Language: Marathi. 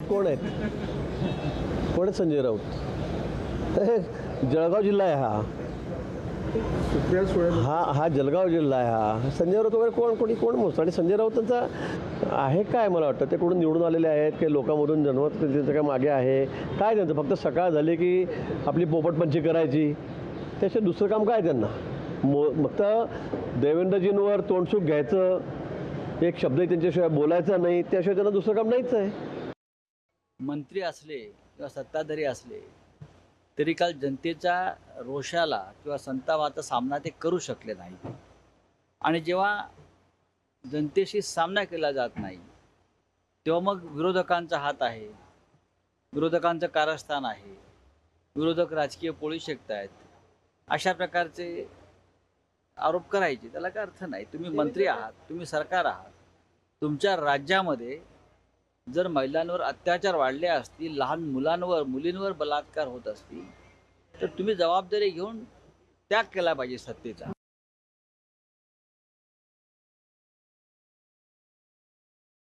कोण आहेत? कोण आहेत संजय राऊत? जळगाव जिल्हा आहे हा. हा हा जळगाव जिल्हा आहे हा. संजय राऊत वगैरे कोण कोणी कोण मोजतं आणि संजय राऊतांचा आहे काय मला वाटतं? ते कुठून निवडून आलेले आहेत? काही लोकांमधून जन्मत त्यांचं काय मागे आहे? काय त्यांचं? फक्त सकाळ झाली की आपली पोपटपंची करायची. त्याशिवाय दुसरं काम काय त्यांना? मो फक्त देवेंद्रजींवर तोंडसूक घ्यायचं. एक शब्द त्यांच्याशिवाय बोलायचा नाही. त्याशिवाय त्यांना दुसरं काम नाहीच आहे. मंत्री असले किंवा सत्ताधारी असले तरी काल जनतेच्या रोषाला किंवा संतापाचा सामना ते करू शकले नाही आणि जेव्हा जनतेशी सामना केला जात नाही तेव्हा मग विरोधकांचा हात आहे विरोधकांचं कारस्थान आहे विरोधक राजकीय पोळी शेकत आहेत अशा प्रकारचे आरोप करायचे. त्याला काय अर्थ नाही. तुम्ही मंत्री आहात तुम्ही सरकार आहात तुमच्या राज्यामध्ये जर महिलांवर अत्याचार वाढले असतील लहान मुलांवर मुलींवर बलात्कार होत असतील तर तुम्ही जबाबदारी घेऊन त्याग केला पाहिजे सत्तेचा.